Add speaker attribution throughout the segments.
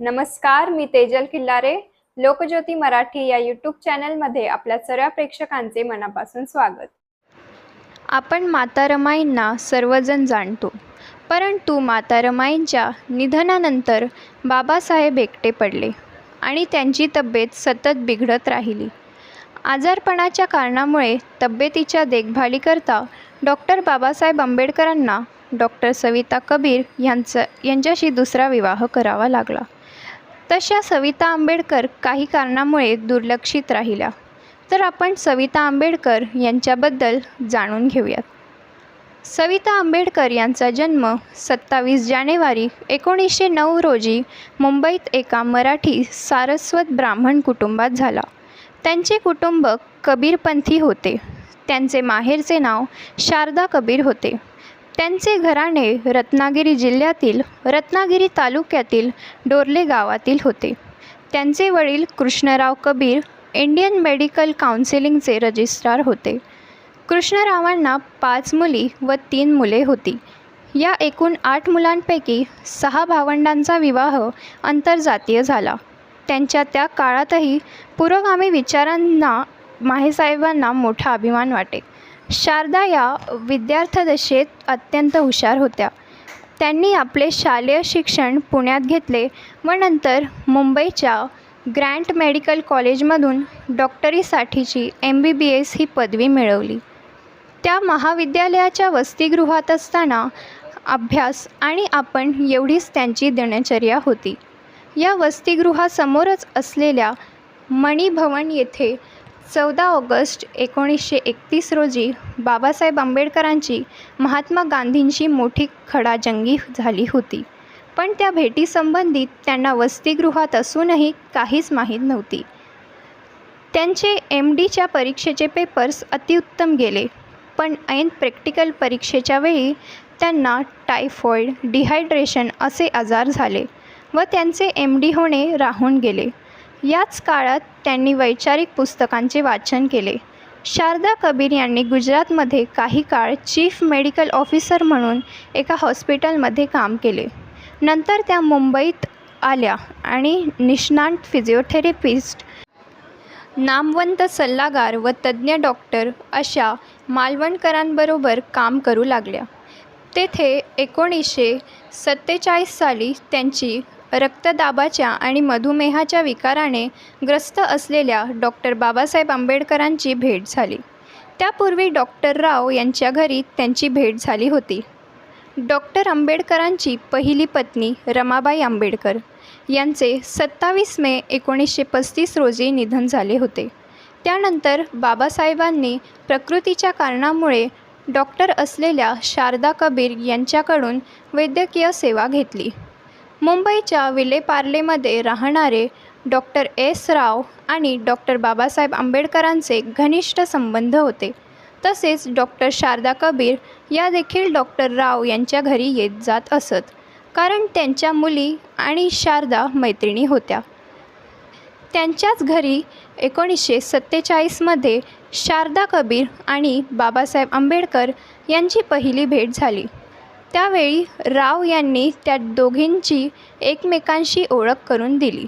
Speaker 1: नमस्कार मी तेजल किल्लारे. लोकज्योती मराठी या यूट्यूब चॅनलमध्ये आपल्या सर्व प्रेक्षकांचे मनापासून स्वागत.
Speaker 2: आपण माता रमाईंना सर्वजण जाणतो परंतु माता रमाईंच्या निधनानंतर बाबासाहेब एकटे पडले आणि त्यांची तब्येत सतत बिघडत राहिली. आजारपणाच्या कारणामुळे तब्येतीच्या देखभालीकरता डॉक्टर बाबासाहेब आंबेडकरांना डॉक्टर सविता कबीर यांचं यांच्याशी दुसरा विवाह करावा लागला. तशा सविता आंबेडकर काही कारणामुळे दुर्लक्षित राहिल्या. तर आपण सविता आंबेडकर यांच्याबद्दल जाणून घेऊयात. सविता आंबेडकर यांचा जन्म सत्तावीस जानेवारी एकोणीसशे नऊ रोजी मुंबईत एका मराठी सारस्वत ब्राह्मण कुटुंबात झाला. त्यांचे कुटुंब कबीरपंथी होते. त्यांचे माहेरचे नाव शारदा कबीर होते. त्यांचे घराणे रत्नागिरी जिल्ह्यातील रत्नागिरी तालुक्यातील डोरले गावातील होते. त्यांचे वडील कृष्णराव कबीर इंडियन मेडिकल काउन्सिलिंगचे रजिस्ट्रार होते. कृष्णरावांना पाच मुली व तीन मुले होती. या एकूण आठ मुलांपैकी सहा भावंडांचा विवाह आंतरजातीय झाला. त्यांच्या त्या काळातही पुरोगामी विचारांना माहेसाहेबांना मोठा अभिमान वाटे. शारदा या विद्यार्थदशेत अत्यंत हुशार होत्या. त्यांनी आपले शालेय शिक्षण पुण्यात घेतले व नंतर मुंबईच्या ग्रँट मेडिकल कॉलेजमधून डॉक्टरीसाठीची एम बी बी एस ही पदवी मिळवली. त्या महाविद्यालयाच्या वसतिगृहात असताना अभ्यास आणि आपण एवढीच त्यांची दिनचर्या होती. या वसतिगृहासमोरच असलेल्या मणिभवन येथे चौदा ऑगस्ट एकोणीसशे एकतीस रोजी बाबासाहेब आंबेडकरांची महात्मा गांधींशी मोठी खडाजंगी झाली होती. पण त्या भेटीसंबंधित त्यांना वसतिगृहात असूनही काहीच माहीत नव्हती. त्यांचे एम डीच्या परीक्षेचे पेपर्स अतिउत्तम गेले पण ऐन प्रॅक्टिकल परीक्षेच्या वेळी त्यांना टायफॉईड डिहायड्रेशन असे आजार झाले व त्यांचे एम डी होणे राहून गेले. याच काळात त्यांनी वैचारिक पुस्तकांचे वाचन केले. शारदा कबीर यांनी गुजरातमध्ये काही काळ चीफ मेडिकल ऑफिसर म्हणून एका हॉस्पिटलमध्ये काम केले. नंतर त्या मुंबईत आल्या आणि निष्णात फिजिओथेरपिस्ट नामवंत सल्लागार व तज्ज्ञ डॉक्टर अशा मालवणकरांबरोबर काम करू लागल्या. तेथे एकोणीसशे सत्तेचाळीस साली त्यांची रक्तदाबाच्या आणि मधुमेहाच्या विकाराने ग्रस्त असलेल्या डॉक्टर बाबासाहेब आंबेडकरांची भेट झाली. त्यापूर्वी डॉक्टर राव यांच्या घरी त्यांची भेट झाली होती. डॉक्टर आंबेडकरांची पहिली पत्नी रमाबाई आंबेडकर यांचे सत्तावीस मे एकोणीसशे पस्तीस रोजी निधन झाले होते. त्यानंतर बाबासाहेबांनी प्रकृतीच्या कारणामुळे डॉक्टर असलेल्या शारदा कबीर यांच्याकडून वैद्यकीय सेवा घेतली. मुंबईच्या विलेपार्लेमध्ये राहणारे डॉक्टर एस. राव आणि डॉक्टर बाबासाहेब आंबेडकरांचे घनिष्ठ संबंध होते. तसेच डॉक्टर शारदा कबीर या देखील डॉक्टर राव यांच्या घरी येत जात असत कारण त्यांच्या मुली आणि शारदा मैत्रिणी होत्या. त्यांच्याच घरी एकोणीसशे सत्तेचाळीसमध्ये शारदा कबीर आणि बाबासाहेब आंबेडकर यांची पहिली भेट झाली. त्यावेळी राव यांनी त्या दोघींची एकमेकांशी ओळख करून दिली.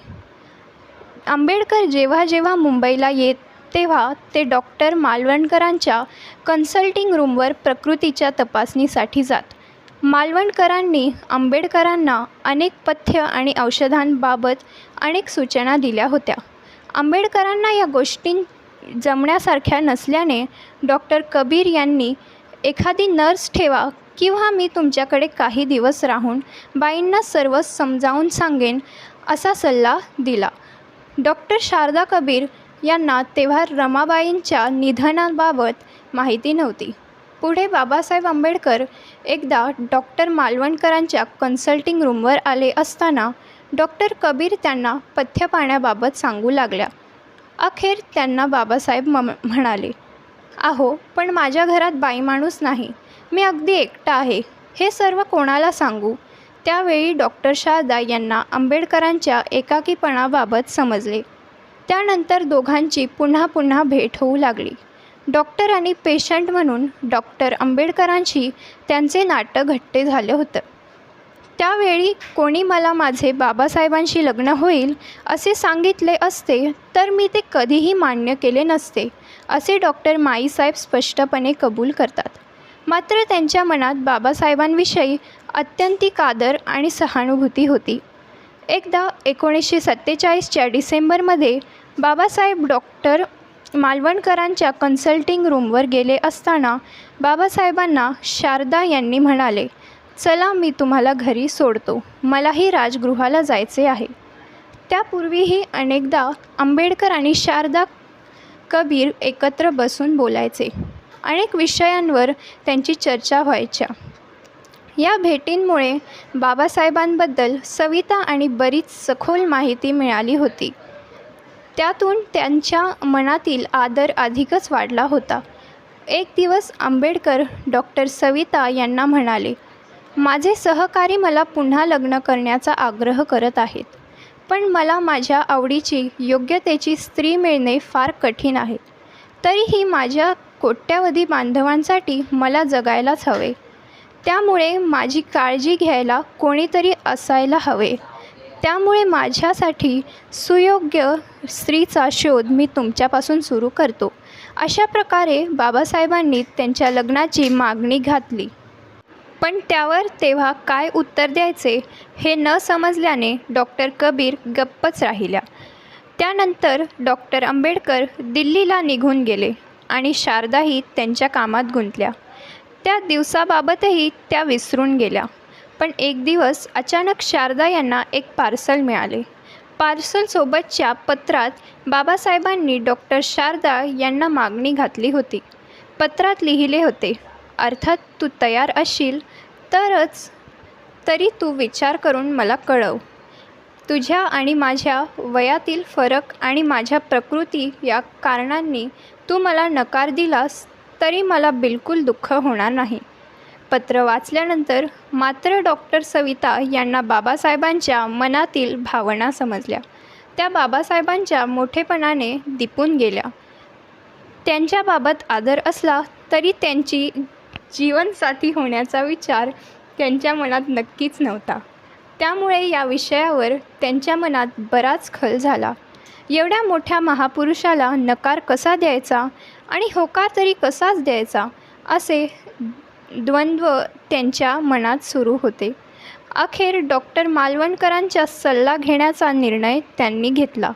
Speaker 2: आंबेडकर जेव्हा जेव्हा मुंबईला येत तेव्हा ते डॉक्टर मालवणकरांच्या कन्सल्टिंग रूमवर प्रकृतीच्या तपासणीसाठी जात. मालवणकरांनी आंबेडकरांना अनेक पथ्य आणि औषधांबाबत अनेक सूचना दिल्या होत्या. आंबेडकरांना या गोष्टी जमण्यासारख्या नसल्याने डॉक्टर कबीर यांनी एखादी नर्स ठेवा किंवा मी तुमच्याकडे काही दिवस राहून बाईंना सर्व समजावून सांगेन असा सल्ला दिला. डॉक्टर शारदा कबीर यांना तेव्हा रमाबाईंच्या निधनाबाबत माहिती नव्हती. पुढे बाबासाहेब आंबेडकर एकदा डॉक्टर मालवणकरांच्या कन्सल्टिंग रूमवर आले असताना डॉक्टर कबीर त्यांना पथ्य पाण्याबाबत सांगू लागल्या. अखेर त्यांना बाबासाहेब म म्हणाले आहो पण माझ्या घरात बाई माणूस नाही. मी अगदी एकटा आहे. हे सर्व कोणाला सांगू? त्यावेळी डॉक्टर शारदा यांना आंबेडकरांच्या एकाकीपणाबाबत समजले. त्यानंतर दोघांची पुन्हा पुन्हा भेट होऊ लागली. डॉक्टर आणि पेशंट म्हणून डॉक्टर आंबेडकरांशी त्यांचे नाटक घट्टे झाले होतं. त्यावेळी कोणी मला माझे बाबासाहेबांशी लग्न होईल असे सांगितले असते तर मी ते कधीही मान्य केले नसते असे डॉक्टर माईसाहेब स्पष्टपणे कबूल करतात. मात्र त्यांच्या मनात बाबासाहेबांविषयी अत्यंतिक आदर आणि सहानुभूती होती. एकदा एकोणीसशे सत्तेचाळीसच्या डिसेंबरमध्ये बाबासाहेब डॉक्टर मालवणकरांच्या कन्सल्टिंग रूमवर गेले असताना बाबासाहेबांना शारदा यांनी म्हणाले चला मी तुम्हाला घरी सोडतो. मलाही राजगृहाला जायचे आहे. त्यापूर्वीही अनेकदा आंबेडकर आणि शारदा कबीर एकत्र बसून बोलायचे. अनेक विषयांवर त्यांची चर्चा व्हायच्या. या भेटींमुळे बाबासाहेबांबद्दल सविता आणि बरीच सखोल माहिती मिळाली होती. त्यातून त्यांच्या मनातील आदर अधिकच वाढला होता. एक दिवस आंबेडकर डॉक्टर सविता यांना म्हणाले माझे सहकारी मला पुन्हा लग्न करण्याचा आग्रह करत आहेत पण मला माझ्या आवडीची योग्यतेची स्त्री मिळणे फार कठीण आहे. तरीही माझ्या कोट्यावधी बांधवांसाठी मला जगायलाच हवे. त्यामुळे माझी काळजी घ्यायला कोणीतरी असायला हवे. त्यामुळे माझ्यासाठी सुयोग्य स्त्रीचा शोध मी तुमच्यापासून सुरू करतो. अशा प्रकारे बाबासाहेबांनी त्यांच्या लग्नाची मागणी घातली. पण त्यावर तेव्हा काय उत्तर द्यायचे हे न समजल्याने डॉक्टर कबीर गप्पच राहिल्या. त्यानंतर डॉक्टर आंबेडकर दिल्लीला निघून गेले. आणि शारदाही त्यांच्या कामात गुंतल्या. त्या दिवसाबाबतही त्या विसरून गेल्या. पण एक दिवस अचानक शारदा यांना एक पार्सल मिळाले. पार्सलसोबतच्या पत्रात बाबासाहेबांनी डॉक्टर शारदा यांना मागणी घातली होती. पत्रात लिहिले होते अर्थात तू तयार असशील तरच तरी तू विचार करून मला कळव. तुझ्या आणि माझ्या वयातील फरक आणि माझ्या प्रकृती या कारणांनी तू मला नकार दिलास तरी मला बिलकुल दुःख होणार नाही. पत्र वाचल्यानंतर मात्र डॉक्टर सविता यांना बाबासाहेबांच्या मनातील भावना समजल्या. त्या बाबासाहेबांच्या मोठेपणाने दिपून गेल्या. त्यांच्याबाबत आदर असला तरी त्यांची जीवनसाथी होण्याचा विचार त्यांच्या मनात नक्कीच नव्हता. त्यामुळे या विषयावर त्यांच्या मनात बराच खल झाला. एवढ्या मोठ्या महापुरुषाला नकार कसा द्यायचा आणि होकार तरी कसाच द्यायचा असे द्वंद्व त्यांच्या मनात सुरू होते. अखेर डॉक्टर मालवणकरांचा सल्ला घेण्याचा निर्णय त्यांनी घेतला.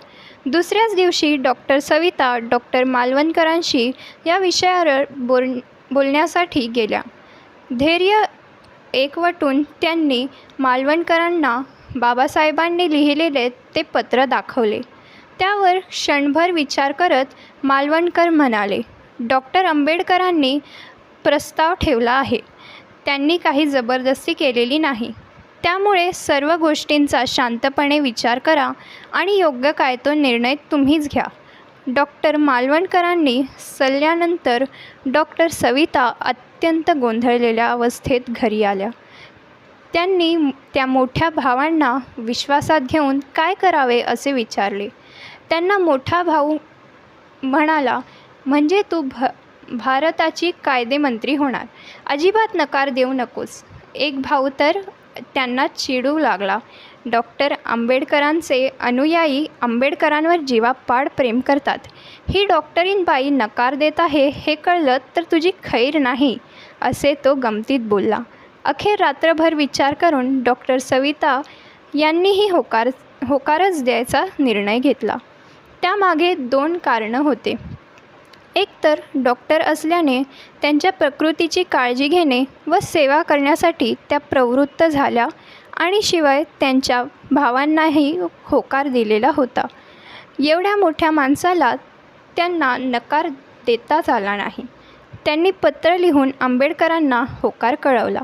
Speaker 2: दुसऱ्याच दिवशी डॉक्टर सविता डॉक्टर मालवणकरांशी या विषयावर बोल बोलण्यासाठी गेल्या. धैर्य एकवटून त्यांनी मालवणकरांना बाबासाहेबांनी लिहिलेले ते पत्र दाखवले. त्यावर क्षणभर विचार करत मालवणकर म्हणाले डॉक्टर आंबेडकरांनी प्रस्ताव ठेवला आहे. त्यांनी काही जबरदस्ती केलेली नाही. त्यामुळे सर्व गोष्टींचा शांतपणे विचार करा आणि योग्य काय तो निर्णय तुम्हीच घ्या. डॉक्टर मालवणकरांनी सल्ल्यानंतर डॉक्टर सविता अत्यंत गोंधळलेल्या अवस्थेत घरी आल्या. त्यांनी त्या मोठ्या भावांना विश्वासात घेऊन काय करावे असे विचारले. त्यांना मोठा भाऊ म्हणाला म्हणजे तू भ भारताची कायदेमंत्री होणार. अजिबात नकार देऊ नकोस. एक भाऊ तर त्यांना चिडू लागला. डॉक्टर आंबेडकरांचे अनुयायी आंबेडकरांवर जीवापाड प्रेम करतात. ही डॉक्टरीन बाई नकार देत आहे हे कळलं तर तुझी खैर नाही असे तो गमतीत बोलला. अखेर रात्रभर विचार करून डॉक्टर सविता यांनीही होकार होकारच द्यायचा निर्णय घेतला. त्यामागे दोन कारणं होते. एकतर डॉक्टर असल्याने त्यांच्या प्रकृतीची काळजी घेणे व सेवा करण्यासाठी त्या प्रवृत्त झाल्या आणि शिवाय त्यांच्या भावांनाही होकार दिलेला होता. एवढ्या मोठ्या माणसाला त्यांना नकार देताच आला नाही. त्यांनी पत्र लिहून आंबेडकरांना होकार कळवला.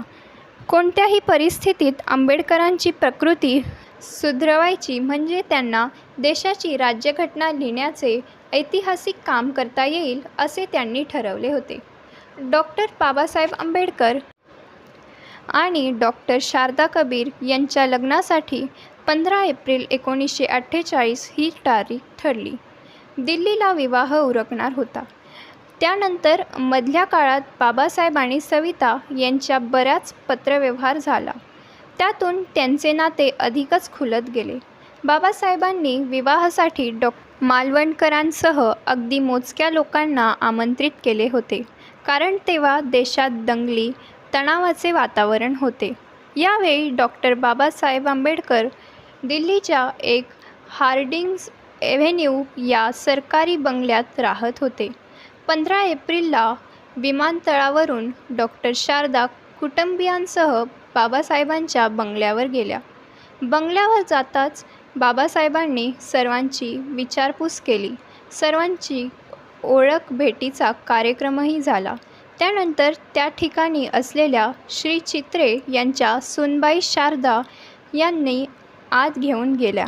Speaker 2: कोणत्याही परिस्थितीत आंबेडकरांची प्रकृती सुधरवायची म्हणजे त्यांना देशाची राज्यघटना लिहिण्याचे ऐतिहासिक काम करता येईल असे त्यांनी ठरवले होते. डॉक्टर बाबासाहेब आंबेडकर आणि डॉक्टर शारदा कबीर यांच्या लग्नासाठी पंधरा एप्रिल एकोणीसशे अठ्ठेचाळीस ही तारीख ठरली. दिल्लीला विवाह उरकणार होता. त्यानंतर मधल्या काळात बाबासाहेब आणि सविता यांच्या बऱ्याच पत्रव्यवहार झाला. त्यातून त्यांचे नाते अधिकच खुलत गेले. बाबासाहेबांनी विवाहासाठी डॉ. मालवणकरांसह अगदी मोजक्या लोकांना आमंत्रित केले होते. कारण तेव्हा देशात दंगली तणावाचे वातावरण होते. यावेळी डॉक्टर बाबासाहेब आंबेडकर दिल्लीच्या एक हार्डिंग्ज एव्हेन्यू या सरकारी बंगल्यात राहत होते. पंधरा एप्रिलला विमानतळावरून डॉक्टर शारदा कुटुंबियांसह बाबासाहेबांच्या बंगल्यावर गेल्या. बंगल्यावर जाताच बाबासाहेबांनी सर्वांची विचारपूस केली. सर्वांची ओळख भेटीचा कार्यक्रमही झाला. त्यानंतर त्या ठिकाणी असलेल्या श्री चित्रे यांच्या सुनबाई शारदा यांनी आत घेऊन गेल्या.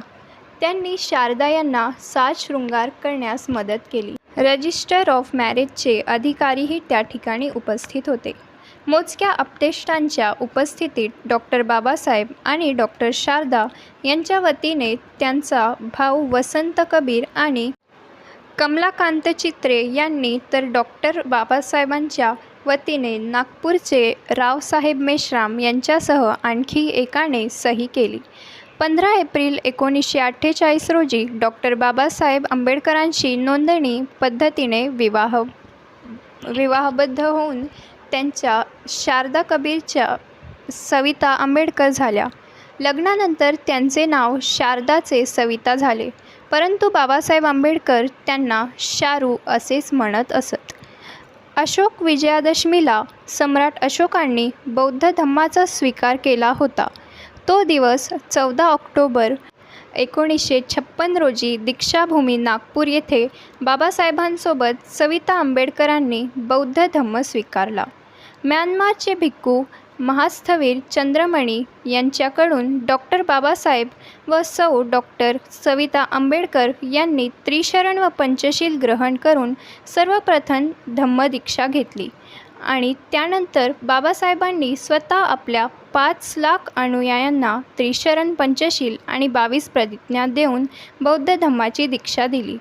Speaker 2: त्यांनी शारदा यांना साज शृंगार करण्यास मदत केली. रजिस्टर ऑफ मॅरेजचे अधिकारीही त्या ठिकाणी उपस्थित होते. मोजक्या अपतेष्टांच्या उपस्थितीत डॉक्टर बाबासाहेब आणि डॉक्टर शारदा यांच्या वतीने त्यांचा भाऊ वसंत कबीर आणि कमलाकांत चित्रे यांनी तर डॉक्टर बाबासाहेबांच्या वतीने नागपूरचे रावसाहेब मेश्राम यांच्यासह आणखी एकाने सही केली. पंधरा एप्रिल एकोणीसशे अठ्ठेचाळीस रोजी डॉक्टर बाबासाहेब आंबेडकरांशी नोंदणी पद्धतीने विवाह विवाहबद्ध होऊन त्यांच्या शारदा कबीरच्या सविता आंबेडकर झाल्या. लग्नानंतर त्यांचे नाव शारदाचे सविता झाले. परंतु बाबासाहेब आंबेडकर त्यांना शारू असेच म्हणत असत. अशोक विजयादशमीला सम्राट अशोकांनी बौद्ध धम्माचा स्वीकार केला होता. तो दिवस चौदा ऑक्टोबर एकोणीसशे छप्पन रोजी दीक्षाभूमी नागपूर येथे बाबासाहेबांसोबत सविता आंबेडकरांनी बौद्ध धम्म स्वीकारला. म्यानमारचे भिक्खू महास्थवीर चंद्रमणी यांच्याकडून डॉक्टर बाबासाहेब व सौ डॉक्टर सविता आंबेडकर यांनी त्रिशरण व पंचशील ग्रहण करून सर्वप्रथम धम्मदीक्षा घेतली आणि त्यानंतर बाबासाहेबांनी स्वतः आपल्या पाच लाख अनुयायांना त्रिशरण पंचशील आणि बावीस प्रतिज्ञा देऊन बौद्ध धम्माची दीक्षा दिली.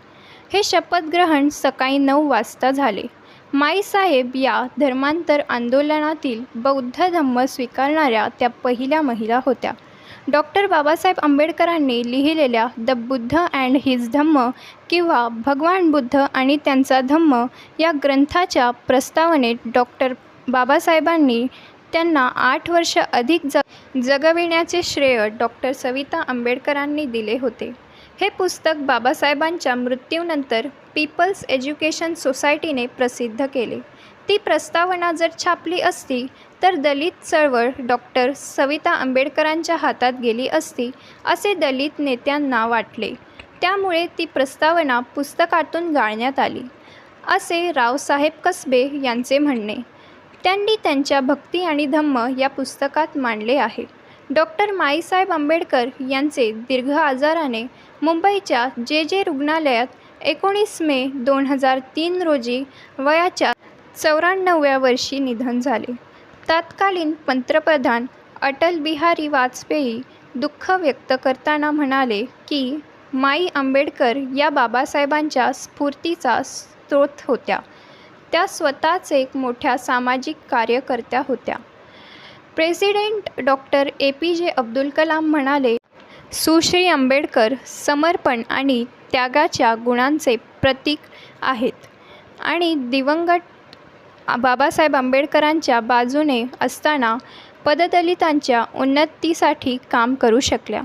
Speaker 2: हे शपथग्रहण सकाळी नऊ वाजता झाले. माईसाहेब या धर्मांतर आंदोलनातील बौद्ध धम्म स्वीकारणाऱ्या त्या पहिल्या महिला होत्या. डॉक्टर बाबासाहेब आंबेडकरांनी लिहिलेल्या the Buddha and his Dhamma किंवा भगवान बुद्ध आणि त्यांचा धम्म या ग्रंथाच्या प्रस्तावनेत डॉक्टर बाबासाहेबांनी त्यांना आठ वर्ष अधिक जग जगविण्याचे श्रेय डॉक्टर सविता आंबेडकरांनी दिले होते. हे पुस्तक बाबासाहेबांच्या मृत्यूनंतर पीपल्स एज्युकेशन सोसायटीने प्रसिद्ध केले. ती प्रस्तावना जर छापली असती तर दलित चळवळ डॉक्टर सविता आंबेडकरांच्या हातात गेली असती असे दलित नेत्यांना वाटले. त्यामुळे ती प्रस्तावना पुस्तकातून गाळण्यात आली. असे रावसाहेब कसबे यांचे म्हणणे. त्यांनी त्यांच्या भक्ती आणि धम्म या पुस्तकात मांडले आहे. डॉक्टर माईसाहेब आंबेडकर यांचे दीर्घ आजाराने मुंबईच्या जे जे रुग्णालयात एकोणीस मे दोन हजार तीन रोजी वयाच्या चौऱ्याण्णव्या वर्षी निधन झाले. तत्कालीन पंतप्रधान अटल बिहारी वाजपेयी दुःख व्यक्त करताना म्हणाले की माई आंबेडकर या बाबासाहेबांच्या स्फूर्तीचा स्रोत होत्या. त्या स्वतःच एक मोठ्या सामाजिक कार्यकर्त्या होत्या. प्रेसिडेंट डॉक्टर ए पी जे अब्दुल कलाम म्हणाले सुश्री आंबेडकर समर्पण आणि त्यागाच्या गुणांचे प्रतीक आहेत आणि दिवंगत बाबासाहेब आंबेडकरांच्या बाजूने असताना पददलितांच्या उन्नतीसाठी काम करू शकल्या.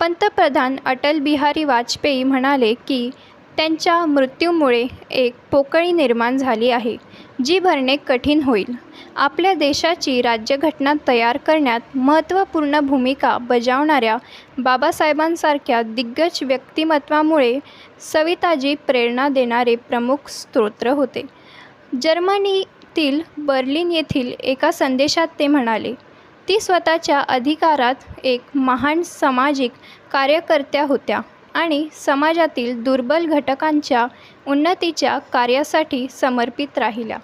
Speaker 2: पंतप्रधान अटल बिहारी वाजपेयी म्हणाले की त्यांच्या मृत्यूमुळे एक पोकळी निर्माण झाली आहे जी भरणे कठीण होईल. आपल्या देशाची राज्यघटना तयार करण्यात महत्त्वपूर्ण भूमिका बजावणाऱ्या बाबासाहेबांसारख्या दिग्गज व्यक्तिमत्वामुळे सविताजी प्रेरणा देणारे प्रमुख स्तोत्र होते. जर्मनीतील बर्लिन येथील एका संदेशात ते म्हणाले ती स्वतःच्या अधिकारात एक महान सामाजिक कार्यकर्त्या होत्या आणि समाजातील दुर्बल घटकांच्या उन्नतीच्या कार्यासाठी समर्पित राहिल्या.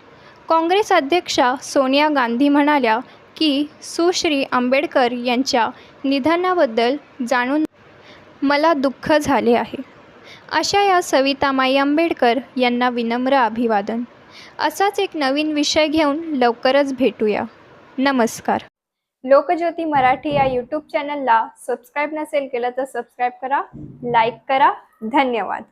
Speaker 2: काँग्रेस अध्यक्षा सोनिया गांधी म्हणाल्या की सुश्री आंबेडकर यांच्या निधनाबद्दल जाणून मला दुःख झाले आहे. अशा या सवितामाई आंबेडकर यांना विनम्र अभिवादन. असाच एक नवीन विषय घेऊन लवकरच भेटूया. नमस्कार. लोकज्योती मराठी या यूट्यूब चॅनलला सबस्क्राईब नसेल केलं तर सबस्क्राईब करा लाईक करा. धन्यवाद.